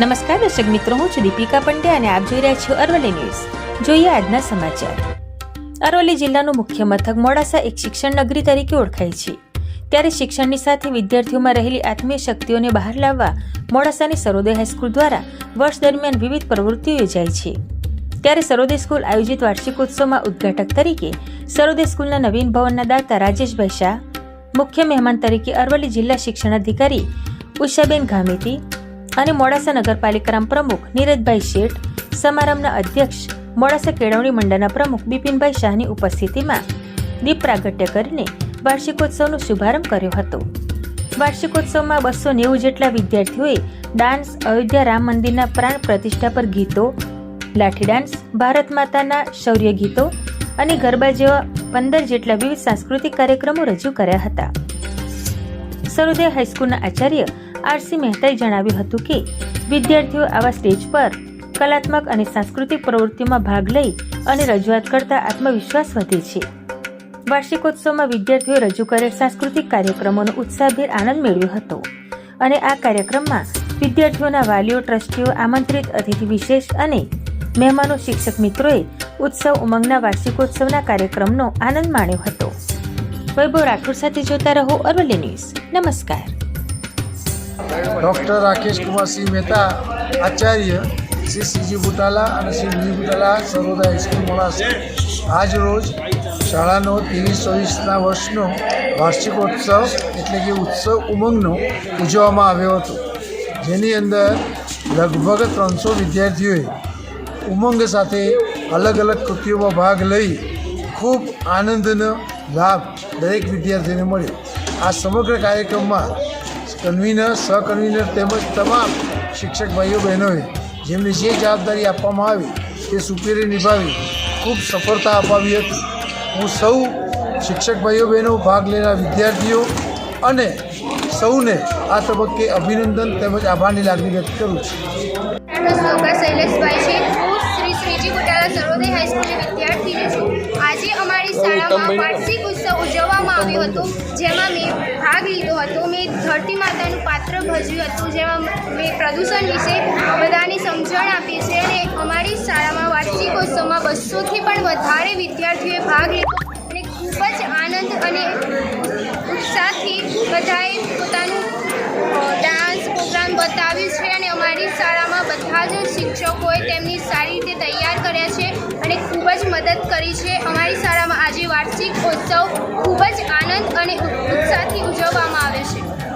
નમસ્કાર, દર્શક મિત્રો, હું છું દીપિકા પંડ્યા અને આપ જોઈ રહ્યા છો અરવલ્લી ન્યૂઝ. જોઈએ આજના સમાચાર. અરવલ્લી જિલ્લાનું મુખ્ય મથક મોડાસા એક શિક્ષણ નગરી તરીકે ઓળખાય છે. ત્યારે શિક્ષણની સાથે વિદ્યાર્થીઓમાં રહેલી આત્મીય શક્તિઓને બહાર લાવવા મોડાસાની સરોદય હાઈસ્કૂલ દ્વારા વર્ષ દરમિયાન વિવિધ પ્રવૃત્તિઓ યોજાય છે. ત્યારે સરોદય સ્કૂલ આયોજિત વાર્ષિકોત્સવમાં ઉદ્ઘાટક તરીકે સરોદય સ્કૂલના નવીન ભવનના દાતા રાજેશભાઈ શાહ, મુખ્ય મહેમાન તરીકે અરવલ્લી જિલ્લા શિક્ષણાધિકારી ઉષાબેન ગામેતી અને મોડાસા નગરપાલિકાના પ્રમુખ નીરજભાઈ શેઠ, સમારંભના અધ્યક્ષ મોડાસા કેળવણી મંડળના પ્રમુખ બિપિનભાઈ શાહની ઉપસ્થિતિમાં દીપ પ્રાગટ્ય કરીને વાર્ષિકોત્સવનો શુભારંભ કર્યો હતો. વાર્ષિકોત્સવમાં બસો નેવું જેટલા વિદ્યાર્થીઓએ ડાન્સ, અયોધ્યા રામ મંદિરના પ્રાણ પ્રતિષ્ઠા પર ગીતો, લાઠી ડાન્સ, ભારત માતાના શૌર્ય ગીતો અને ગરબા જેવા પંદર જેટલા વિવિધ સાંસ્કૃતિક કાર્યક્રમો રજૂ કર્યા હતા. સરોદય હાઈસ્કૂલના આચાર્ય આરસી મહેતાએ જણાવ્યું હતું કે, વિદ્યાર્થીઓ આવા સ્ટેજ પર કલાત્મક અને સાંસ્કૃતિક પ્રવૃત્તિઓમાં ભાગ લઈ અને રજૂઆત કરતા આત્મવિશ્વાસ વધે છે. વાર્ષિકોત્સવમાં વિદ્યાર્થીઓ રજૂ કરેલ સાંસ્કૃતિક કાર્યક્રમોનો ઉત્સાહભેર આનંદ મેળવ્યો હતો અને આ કાર્યક્રમમાં વિદ્યાર્થીઓના વાલીઓ, ટ્રસ્ટીઓ, આમંત્રિત અતિથિ વિશેષ અને મહેમાનો, શિક્ષક મિત્રોએ ઉત્સવ ઉમંગના વાર્ષિકોત્સવના કાર્યક્રમનો આનંદ માણ્યો હતો. વૈભવ રાઠોડ સાથે જોતા રહો અરવલ્લી ન્યૂઝ. નમસ્કાર. ડૉક્ટર રાકેશ કુમારસિંહ મહેતા આચાર્ય શ્રી સીજી બુટાલા અને Shri V Butala Sarvodaya high school Modasa આજ રોજ શાળાનો ત્રેવીસ ચોવીસના વર્ષનો વાર્ષિકોત્સવ એટલે કે ઉત્સવ ઉમંગનો ઉજવવામાં આવ્યો હતો. જેની અંદર લગભગ ત્રણસો વિદ્યાર્થીઓએ ઉમંગ સાથે અલગ અલગ કૃતિઓમાં ભાગ લઈ ખૂબ આનંદનો લાભ દરેક વિદ્યાર્થીને મળ્યો. આ સમગ્ર કાર્યક્રમમાં કન્વીનર સહકન્વીનર તેમજ તમામ શિક્ષક ભાઈઓ બહેનોએ જેમને જે જવાબદારી આપવામાં આવી તે સુપેરે નિભાવી ખૂબ સફળતા અપાવી હતી. હું સૌ શિક્ષક ભાઈઓ બહેનો ભાગ લેનાર વિદ્યાર્થીઓ અને સૌને આ તબક્કે અભિનંદન તેમજ આભારની લાગણી વ્યક્ત કરું છું. શૈલેષભાઈ છે. હું શ્રી શ્રીજી ગોટાળા સર્વોદય હાઈસ્કૂલની વિદ્યાર્થીની છું. આજે અમારી શાળામાં હતો, જેમાં મેં ભાગ લીધો હતો. મેં ધરતી માતાનું પાત્ર ભજવ્યું હતું, જેમાં મેં પ્રદૂષણ વિશે બધાની સમજણ આપી છે અને અમારી શાળામાં વાર્ષિકોત્સવમાં બસોથી પણ વધારે વિદ્યાર્થીઓએ ભાગ લીધો. અને ખૂબ જ આનંદ અને ઉત્સાહથી બધાએ પોતાનું ડાન્સ પ્રોગ્રામ બતાવ્યું છે અને અમારી શાળામાં બધા જ શિક્ષકોએ તેમની સારી રીતે તૈયાર કર્યા છે અને ખૂબ જ મદદ કરી છે. અમારી શાળામાં આજે વાર્ષિક ઉત્સવ